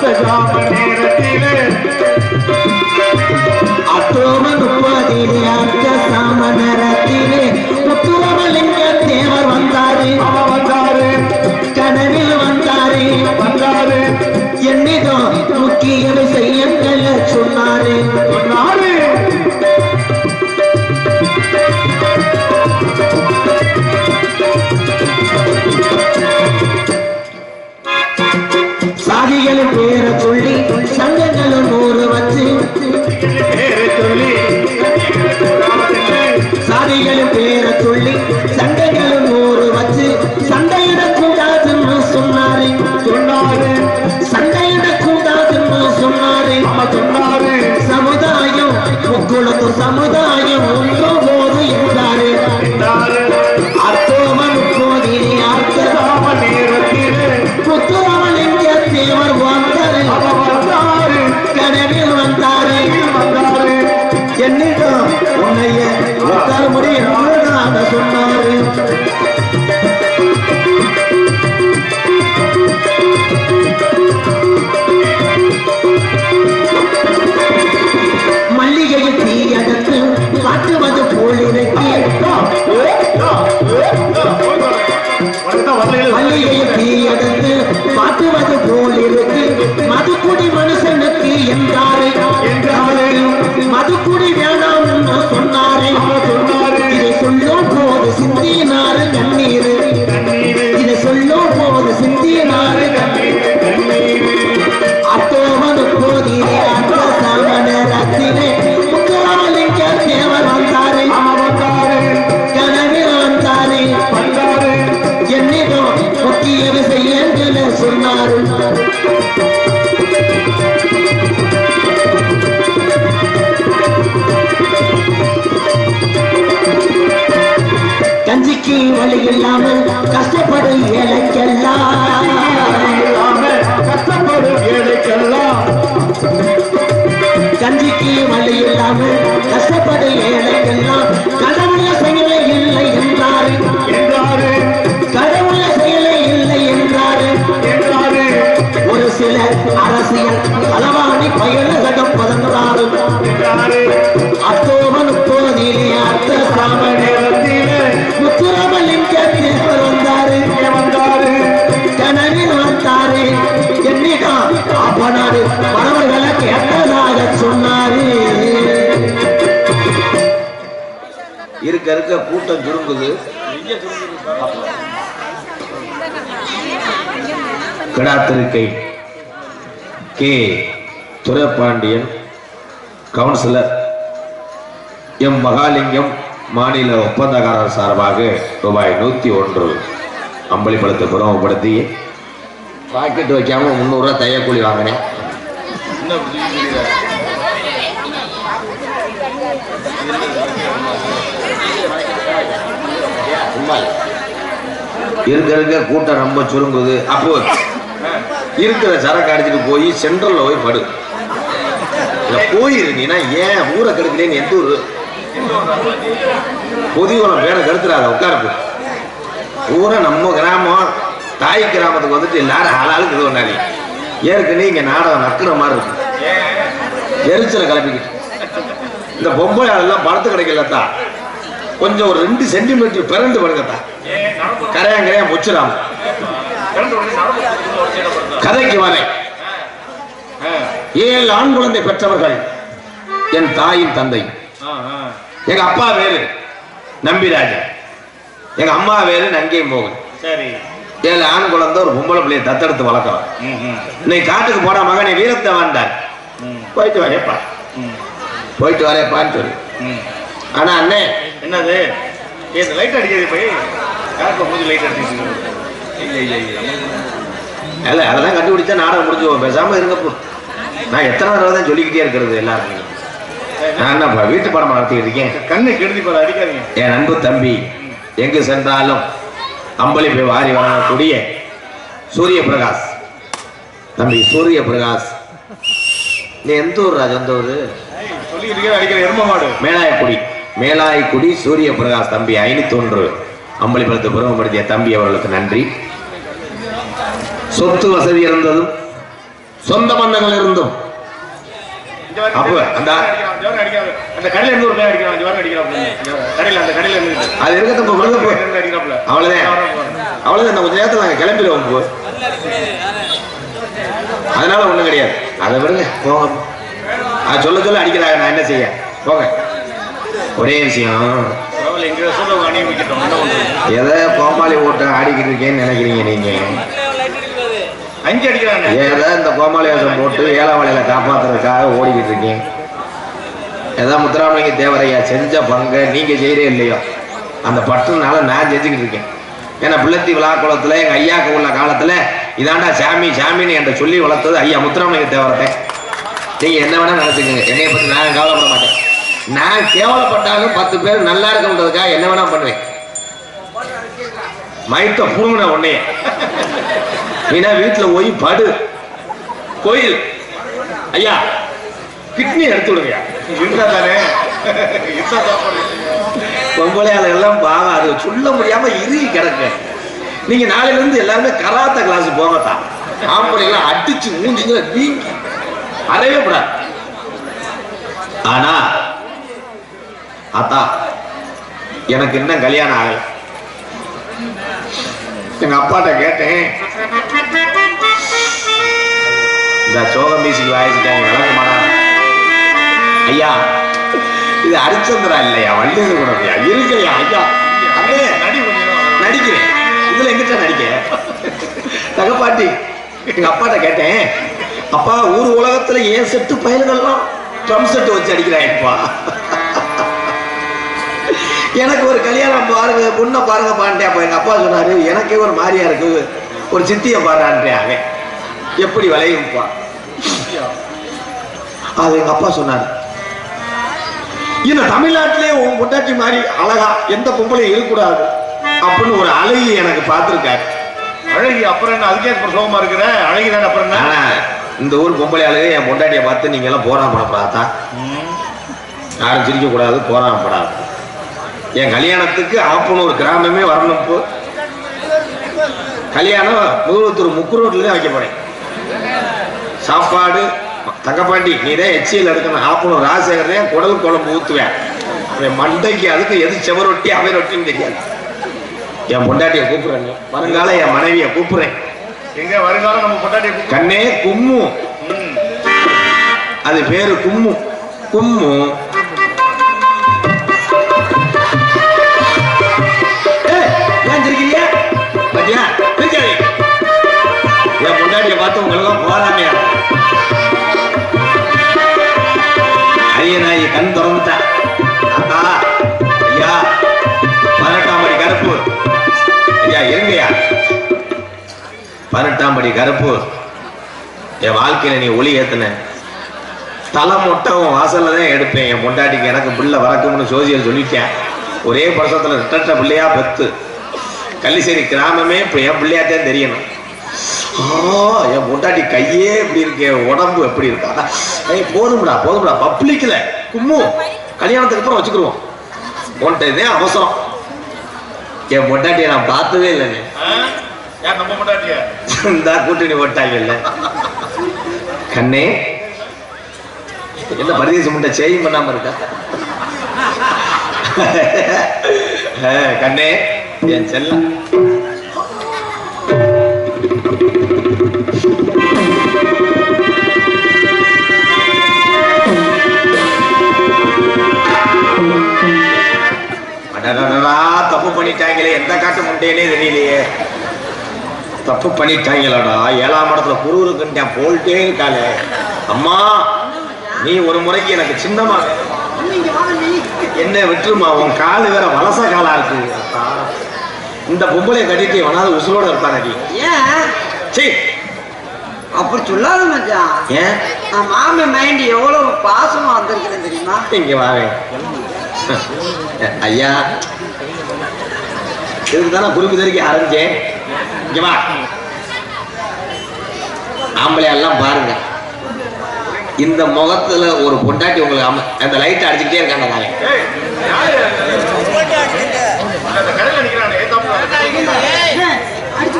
再加。சொன்னாரு கஞ்சிக்கு வழி இல்லாமல் கஷ்டப்படும் ஏழைக்கெல்லாம். கஷ்டப்படும் ஏழைக்கெல்லாம் கஞ்சிக்கு வழி இல்லாமல் கஷ்டப்படும் ஏழைக்கெல்லாம். கடவுள் செயலை இல்லை என்றாரு என்றாரு. அரசியல் களவாணி பயணகடம் பதன்றாரு என்றாரு அத்தோமன் போதிலே முத்துராமலிங்க தேவர் வந்தாரு. வந்தாரு. கனவில் வந்தாரு. என்னிடம் அப்பனாரு. கேட்டதாக சொன்னாரு. இருக்க இருக்க கூட்டம் சுருங்குது. Kidathirukkai K Duraipandian councillor M Mahalingam மாநில ஒப்பந்தக்காரர் சார்பாக ரூபாய் நூற்றி ஒன்று அம்பளிப்படத்தை புறமப்படுத்தி பாக்கெட் வைக்காம முந்நூறுரூவா தையக்கூலி வாங்கினேன். இருக்க இருக்க கூட்டம் ரொம்ப சுருங்குது. அப்போ இருக்கிற சரக்கு அடிச்சுட்டு போய் சென்ட்ரல்ல போய் படு. போயிருந்தீங்கன்னா ஏன் ஊரை கெடுக்கலேன்னு எந்த ஊரு பொதிகுளம் பேரை கெடுத்துறாத. உட்காரப்பு ஊரை நம்ம கிராமம் தாய் கிராமத்துக்கு வந்துட்டு எல்லாரும் ஆளாளுக்கு இது பண்ணாங்க ஏற்கனவே இங்க நாடகம் நக்குற மாதிரி இருக்கு. எரிச்சலை கிளப்பிக்கிட்டு. இந்த பொம்பளை ஆளெல்லாம் படத்து கிடைக்கலத்தா கொஞ்சம் ஒரு ரெண்டு சென்டிமீட்டர் பிறந்து படுங்கத்தா கரையான் கரையான் முச்சிராம கதைக்கு வரேன் ஏழு ஆண் குழந்தை பெற்றவர்கள் என் தாயின் தந்தை. எங்க அப்பா வேறு நம்பிராஜன். எங்க அம்மா வேறு நங்கை மோகன். சரி. ஏழு ஆண் குழந்தை ஒரு பொம்பளை பிள்ளைய தத்தெடுத்து வளர்க்குறோம். இன்னைக்கு காட்டுக்கு போன மகனை வீரத்தை வேண்டார் ம், போயிட்டு வரேப்பா ம், போயிட்டு வரேப்பான்னு சொல்லு. ம். ஆனா அண்ணே என்னது? லைட் அடிக்கிறது போய். யாருக்கு மூஞ்சி லைட் அடிச்சிருக்கு இல்ல அதெல்லாம் கண்டுபிடிச்சா நாடகம் முடிஞ்சு போகும். பேசாம இருங்கப்போ. நான் எத்தனை தடவை தான் சொல்லிக்கிட்டே இருக்கிறது எல்லாருக்கும். நான் என்னப்பா வீட்டு படம் நடத்திக்கிட்டு இருக்கேன். கண்ணை கெடுதி போல அடிக்காதீங்க. என் அன்பு தம்பி எங்கு சென்றாலும் அம்பளிப்பை வாரி வழங்கக்கூடிய சூரிய பிரகாஷ் தம்பி சூரிய பிரகாஷ் நீ எந்த ஊர் ராஜ் எந்த ஊர்? மேலாயக்குடி மேலாயக்குடி சூரிய பிரகாஷ் தம்பி ஐநூத்தொன்று அம்பளிப்பழத்தை புறமப்படுத்திய தம்பி அவர்களுக்கு நன்றி. சொத்து வசதி இருந்ததும் சொந்த பந்தங்கள் இருந்தும். கிளம்பிடுவோம் அதனால ஒண்ணும் கிடையாது. அதை விடுங்க. போங்க. சொல்ல சொல்ல அடிக்கிறாங்க. நான் என்ன செய்ய? போங்க. ஒரே விஷயம்? எதை கோமாளி ஓட்டம் ஆடிக்கிட்டு இருக்கேன்னு நினைக்கிறீங்க நீங்க? அஞ்சு அடிக்கிறானே. ஏதோ இந்த கோமாளி வேஷம் போட்டு ஏழாமலையில காப்பாத்துறதுக்காக ஓடிக்கிட்டு இருக்கேன். ஏதோ முத்துராமலிங்க தேவரையா செஞ்ச பங்கை நீங்க செய்யறே இல்லையோ? அந்த பட்டுனால நான் செஞ்சுக்கிட்டு இருக்கேன். ஏன்னா பிள்ளத்தி விழா குளத்துல எங்க ஐயாக்கு உள்ள காலத்துல இதாண்டா சாமி சாமின்னு என்கிட்ட சொல்லி வளர்த்தது ஐயா முத்துராமலிங்க தேவரத்தை நீங்க என்ன வேணா நினைச்சுக்கோங்க. என்னைய பத்தி நான் கவலைப்பட மாட்டேன். நான் கேவலப்பட்டாலும் பத்து பேர் நல்லா இருக்குன்றதுக்காக என்ன வேணா பண்ணுவேன். மயத்த புடுங்கின உன்னைய. நீனா வீட்டுல போய் படு. கோயில். ஐயா கிட்னி எடுத்து விடுங்கய்யா. இருந்தா தானே பொம்பளையாள எல்லாம் பாவம். அது சொல்ல முடியாம இறுகி கிடக்கு. நீங்க நாளையில இருந்து எல்லாருமே கராத்த கிளாஸ் போங்கத்தான் ஆம்பளை எல்லாம் அடிச்சு மூஞ்சிங்க நீங்கி அறவே கூடாது. ஆனா அத்தா எனக்கு இன்னும் கல்யாணம் ஆகல. எங்க அப்பாட்ட கேட்டேன். இந்த சோக மியூசிக் வாயிச்சுட்டாங்க விளக்க ஐயா இது ஹரிச்சந்திரா இல்லையா? வள்ளியது கூட இருக்கையா? ஐயா அண்ணே நடிக்கிறேன். இதுல எங்கிட்ட நடிக்க? தகப்பாட்டி எங்க அப்பாட்ட கேட்டேன். அப்பா ஊர் உலகத்துல ஏன் செட்டு பயல்கள்லாம் ட்ரம் செட்டு வச்சு அடிக்கிறாங்கப்பா எனக்கு ஒரு கல்யாணம் பாருங்க பொண்ணை பாருங்க பாண்டே அப்ப எங்க அப்பா சொன்னாரு எனக்கே ஒரு மாதிரியா இருக்கு. ஒரு சித்தியை பாடுறான்றே அவன். எப்படி விளையும்ப்பா? அது எங்க அப்பா சொன்னாரு. இந்த தமிழ்நாட்டிலே உன் பொண்டாட்டி மாதிரி அழகா எந்த பொம்பளையும் இருக்கக்கூடாது அப்படின்னு ஒரு அழகி எனக்கு பார்த்திருக்காரு. அழகி அப்புறம் என்ன? அதுக்கே சோகமா இருக்கிற? அழகி தானே அப்புறம் என்ன? இந்த ஊர் பொம்பளை ஆளுங்க என் பொண்டாட்டியை பார்த்து நீங்க எல்லாம் போராமப்படப்படாதா யாரும் சிரிக்க கூடாது போராமப்படாது என் கல்யாணத்துக்கு ஆப்பனூர் கிராமமே வரணும் கல்யாணம் முதுகுளத்தூர் முக்கு ரோட்ல தான் வைக்க போறேன். சாப்பாடு தங்கப்பாண்டி நீ தான் எச்சியில் எடுக்கணும் ஆப்பனூர் ராஜசேகர் தான் குடல் குழம்பு ஊத்துவேன். அவன் மண்டைக்கு அதுக்கு எது செவரொட்டி அவை ரொட்டின்னு தெரியாது. என் பொண்டாட்டியை கூப்பிடுறேன் வருங்கால என் மனைவியை கூப்பிடுறேன். எங்க வருங்காலம் நம்ம பொண்டாட்டி கண்ணே கும்மு. அது பேரு கும்மு. கும்மு. ஏன்? பாத்தியா? என் பொண்டாட்டியை பார்த்து உங்களுக்கும் போறாமையா அரியநாயகி கண் திறந்துட்டா. அத்தா ஐயா பதினெட்டாம் படி கருப்பு. ஐயா இருங்கயா பதினெட்டாம் படி கருப்பு. என் வாழ்க்கையில நீ ஒளி ஏத்துன. தலை முட்டை உன் வாசல்ல தான் எடுப்பேன். என் பொண்டாட்டிக்கு எனக்கு பிள்ளை வரக்கும்னு சோசியல் சொல்லிட்டேன். ஒரே வருஷத்துல ரெட்டட்ட பிள்ளையா பத்து. கள்ளிசேரி கிராமமே இப்ப என் பிள்ளையாத்தான் தெரியணும். என் பொண்டாட்டி கையே இப்படி இருக்கே உடம்பு எப்படி இருக்கா? ஏய் போதும்டா போதும்டா பப்ளிக்ல கும்மு. கல்யாணத்துக்கு அப்புறம் வச்சுக்கிருவோம். உன்கிட்ட இதே அவசரம். என் பொண்டாட்டியை நான் பார்த்ததே இல்லைங்க இந்த கூட்டணி போட்டாங்கல்ல கண்ணே என்ன பரதேசம் முட்டை செய்யும் பண்ணாம இருக்கா? கண்ணே என் செல்லம். முட்டையிலே தெரியலையே. தப்பு பண்ணிட்டாங்களடா ஏழாம் இடத்துல குரு இருக்குன்ட்டேன். போல்ட்டே இருக்காளே. அம்மா நீ ஒரு முறைக்கு எனக்கு சின்னமா. என்ன விட்டுருமா? உன் காலு வேற வலச காலா இருக்கு. இந்த பொம்பளைய கட்டிட்டு எவனாவது உசுரோட இருப்பானடி ஏன்? சீ அப்படி சொல்லாத மச்சான். ஏன்? மாமன் மைண்ட் எவ்வளவு பாசமா வந்திருக்கிறேன் தெரியுமா? இங்க வாவே ஐயா இதுக்கு தானே குறிப்பு தெரிவிக்க ஆரம்பிச்சேன். இங்க வா ஆம்பளை எல்லாம் பாருங்க. இந்த முகத்துல ஒரு பொண்டாட்டி உங்களுக்கு அந்த லைட் அடிச்சுக்கிட்டே இருக்காங்க நாளை. அடிச்சு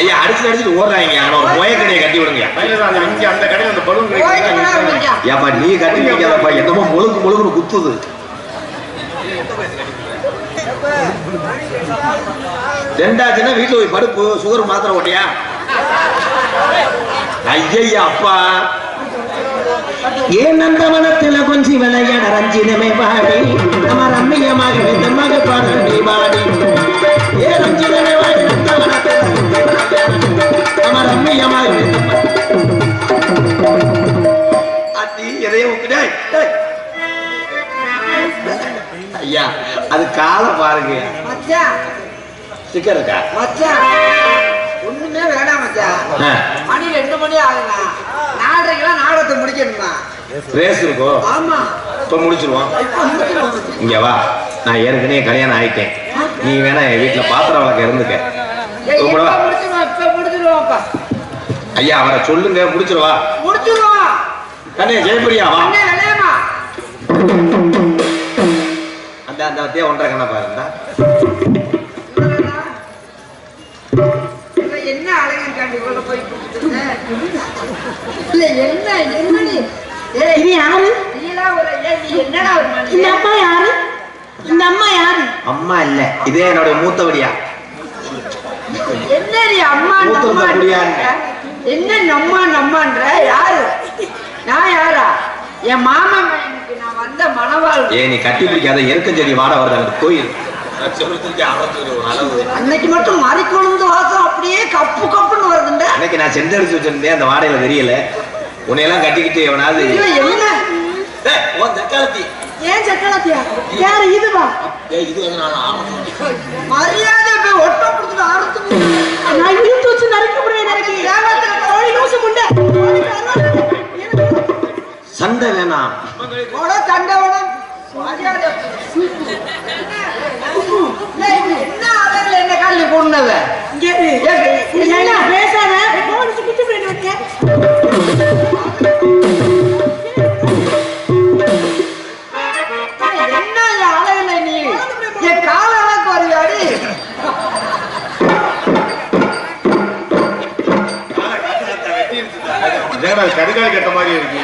ஐயா அடிச்சு அடிச்சுட்டு ஓடுறாங்க. ஆனா ஒரு முயக்கடையை கட்டி விடுங்க. ஏப்பா நீ கட்டி வைக்காதப்பா என்னமோ முழுக்கு முழுக்குன்னு குத்துது. ரெண்டாச்சுன்னா வீட்டுல போய் படுப்பு சுகர் மாத்திரை ஓட்டியா? ஐயா அப்பா. ஏன் நந்தவனத்துல கொஞ்சி விளையாட ரஞ்சிதமே பாடி? நம்ம ரம்மியமாக விதமாக பாடி பாடி. ஏ ரஞ்சிதமே பாடி? கொஞ்சி விளையாட. நம்ம ரம்மியமாக அத்தி எதையும் டேய். ஐயா அது காலை பாருங்க. மச்சான். சிக்கர் இருக்கா? மச்சான். ஒண்ணுமே வேணாம் மச்சான். மணி ரெண்டு மணி ஆகுதா நாலரைக்கெல்லாம் நாடகத்தை முடிக்கணுமா ரேஸ் இருக்கோ? ஆமா. இப்ப முடிச்சிருவோம். இங்க வா. நான் ஏற்கனவே கல்யாணம் ஆயிட்டேன். நீ வேணா என் வீட்டுல பாத்திரம் வளர்க்க இருந்துக்க. ஐயா அவரை சொல்லுங்க. முடிச்சிருவா முடிச்சிருவோம். கண்ணே ஜெயபிரியா வா. அந்த வத்தியா ஒன்றரை கண்ணா இல்ல என்ன அழகன் காண்டி கொள்ள போய் இல்ல என்ன என்ன நீ ஏய் இது யாரு? நீலாம் ஒரு ஏய், நீ என்னடா ஒரு இந்த அம்மா யாரு? இந்த அம்மா யாரு? அம்மா இல்ல இதே என்னுடைய மூத்தவடியா என்ன நீ அம்மா. என்ன நம்மா நம்மான்ற? யாரு? நான் யாரா? என் மாமா வந்த மணவாள் ஏ நீ கட்டி பிடிக்காத எருக்கஞ்செடி வாட வருது அந்த கோயில். அன்னைக்கு மட்டும் மறி கொழுந்து வாசம் அப்படியே கப்பு கப்புன்னு வருதுண்ட. அன்னைக்கு நான் செந்தடிச்சு வச்சிருந்தேன் அந்த வாடையில தெரியல. உன்னையெல்லாம் கட்டிக்கிட்டு எவனாவது இல்ல என்ன? ஏய், உன் தக்காளத்தி. ஏன் சக்கரத்தியா யாரு இதுவா? ஏய், இது வந்து நான் மரியாதை போய் ஒட்ட கொடுத்துட்டு அறுத்து நான் இழுத்து வச்சு நறுக்க முடியாது எனக்கு ஏமாத்துற கோழி லூசு முண்டை. சண்டை வேணாம் சண்டை தண்டவனம் என்ன அழகுல என்ன பேசாத போயிட்டு நீ என் கட்ட மாதிரி இருக்கு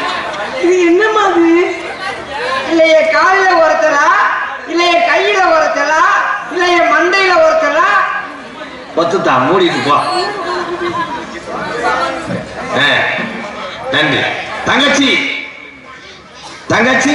என்ன மாதிரி அது? இல்ல என் காலில ஒருத்தலா இல்ல கையில ஒருத்தலா இல்லைய மண்டையில ஒருத்தலா பத்துதா மூடிட்டு போ. நன்றி. தங்கச்சி. தங்கச்சி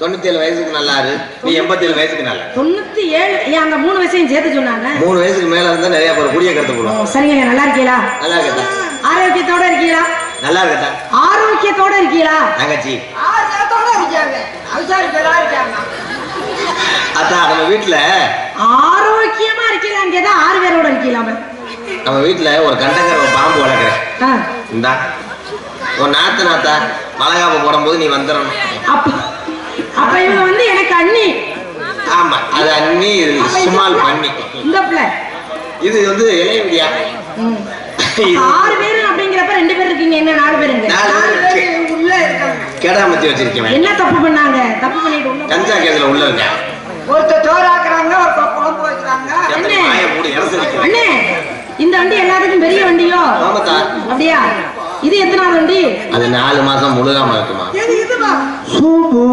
யாரு நீ எண்பத்தி ஏழு வயசுக்கு நல்ல தொண்ணூத்தி ஏழு ஏன் அந்த மூணு வயசையும் சேர்த்து சொன்னாங்க? மூணு வயசுக்கு மேல இருந்தா நிறைய பேர் குடிய கருத்து போடுவோம் சரிங்க நல்லா இருக்கீங்களா? நல்லா இருக்கட்டா ஆரோக்கியத்தோட இருக்கீங்களா? நல்லா இருக்கட்டா ஆரோக்கியத்தோட இருக்கீங்களா? தங்கச்சி. ஆரோக்கியத்தோட இருக்காங்க. அவசாரிப்பதா இருக்காங்க. அத்தா நம்ம வீட்டுல ஆரோக்கியமா இருக்கீங்களான்னு கேட்டா ஆறு பேரோட இருக்கீங்களாம நம்ம வீட்டுல ஒரு கண்டங்கர ஒரு பாம்பு வளர்க்குறேன். இந்தா ஒரு நாத்து நாத்தா மலகாப்பு போடும்போது நீ வந்துடணும். அப்ப. அப்ப இவங்க வந்து எனக்கு அண்ணி. ஆமா அது அண்ணி சுமால் பண்ணி. இந்த பிள்ளை. இது வந்து இளையவிடியா ஆறு பேரு அப்படிங்கிறப்ப ரெண்டு பேர் இருக்கீங்க என்ன நாலு பேருங்க நாலு பேர் உள்ள இருக்காங்க. கெடாமத்தி வச்சிருக்கேன் என்ன தப்பு பண்ணாங்க? தப்பு பண்ணிட்டு உள்ள கஞ்சா கேஸ்ல உள்ள இருக்கேன். ஒருத்தர் சோறாக்குறாங்க ஒருத்தர் குழம்பு வைக்கிறாங்க அண்ணே. இந்த வண்டி எல்லாத்துக்கும் பெரிய வண்டியோ? அப்படியா? இது எத்தனாவது வண்டி அது நாலு மாசம் முழுகாம இருக்குமா சோம்பு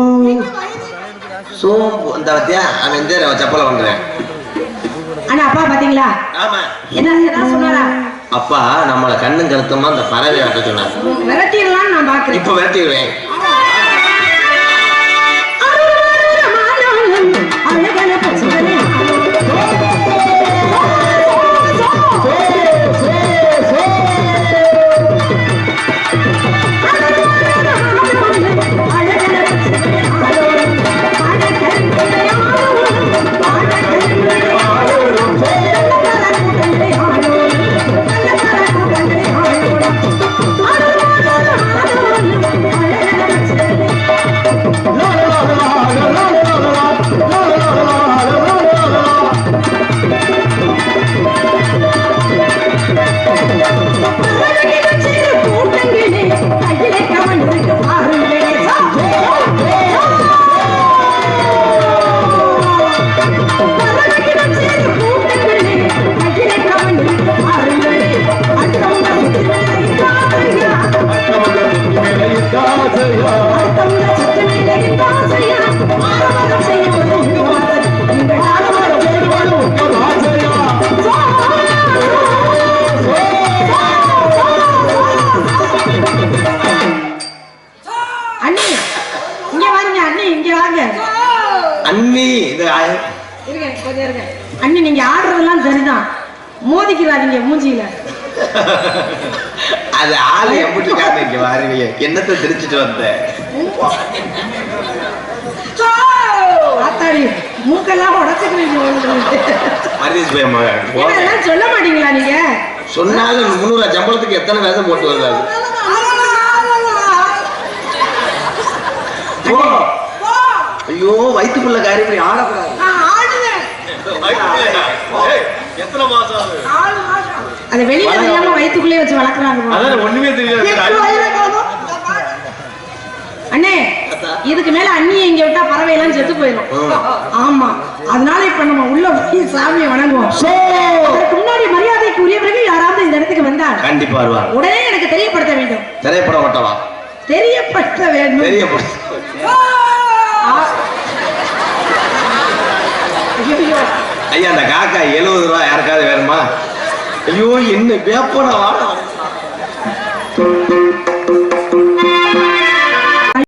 சோம்பு இந்த பத்தியா அவன் இந்த செப்பல பண்றேன் அண்ணா அப்பா பாத்தீங்களா ஆமா என்ன என்ன சொன்னாரா அப்பா நம்மள கண்ணும் கருத்துமா அந்த பறவை ஆட்ட சொன்னாங்க விரட்டிடலாம் நான் பாக்குறேன் இப்ப விரட்டிடுவேன் அழகான பசுவனே அண்ணி இது அண்ணி நீங்க ஆடுறதெல்லாம் சரிதான். மோதிக்கிறாதீங்க மூஞ்சியில. அது ஆளு எப்படி இங்க வாருவீங்க என்னத்தை திரிச்சிட்டு வந்த? ஆத்தாடி மூக்கெல்லாம் உடச்சுக்கிறீங்க சொல்ல மாட்டீங்களா நீங்க? சொன்னாலும் முந்நூறு சம்பளத்துக்கு எத்தனை வேஷம் போட்டு போ. ஐயோ வயிற்றுக்குள்ள காரி இப்படி ஆடக்கூடாது அதை வெளியில தெரியாம வயித்துக்குள்ளே வச்சு வளர்க்குறாங்க ஒண்ணுமே தெரியாது. அண்ணே. இதுக்கு மேல அண்ணியை இங்க விட்டா பறவை எல்லாம் செத்து போயிடும். ஆமா. அதனால இப்ப நம்ம உள்ள போய் சாமியை வணங்குவோம். முன்னாடி மரியாதைக்கு உரியவர்கள் யாராவது இந்த இடத்துக்கு வந்தால் கண்டிப்பா வருவாங்க உடனே எனக்கு தெரியப்படுத்த வேண்டும். திரைப்பட ஓட்டவா தெரியப்படுத்த வேண்டும். தெரிய ஆ. ஐயையோ. ஐயா. அந்த காக்கா எழுபது ரூபா யாருக்காவது வேணுமா? ஐயோ என்ன வேப்பன வாடம்